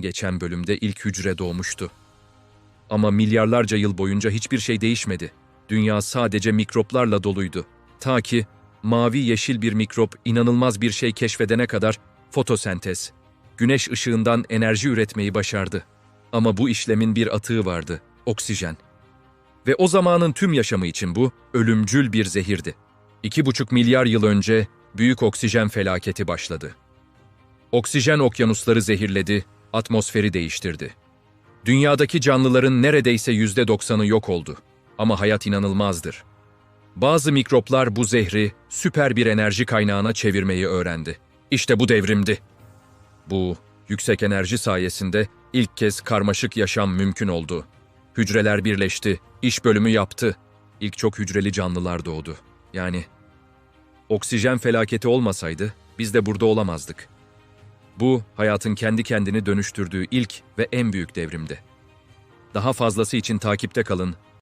Geçen bölümde ilk hücre doğmuştu. Ama milyarlarca yıl boyunca hiçbir şey değişmedi. Dünya sadece mikroplarla doluydu. Ta ki mavi yeşil bir mikrop inanılmaz bir şey keşfedene kadar fotosentez, güneş ışığından enerji üretmeyi başardı. Ama bu işlemin bir atığı vardı, oksijen. Ve o zamanın tüm yaşamı için bu ölümcül bir zehirdi. İki buçuk milyar yıl önce büyük oksijen felaketi başladı. Oksijen okyanusları zehirledi, atmosferi değiştirdi. Dünyadaki canlıların neredeyse yüzde doksanı yok oldu. Ama hayat inanılmazdır. Bazı mikroplar bu zehri süper bir enerji kaynağına çevirmeyi öğrendi. İşte bu devrimdi. Bu yüksek enerji sayesinde ilk kez karmaşık yaşam mümkün oldu. Hücreler birleşti, iş bölümü yaptı. İlk çok hücreli canlılar doğdu. Yani oksijen felaketi olmasaydı biz de burada olamazdık. Bu hayatın kendi kendini dönüştürdüğü ilk ve en büyük devrimdi. Daha fazlası için takipte kalın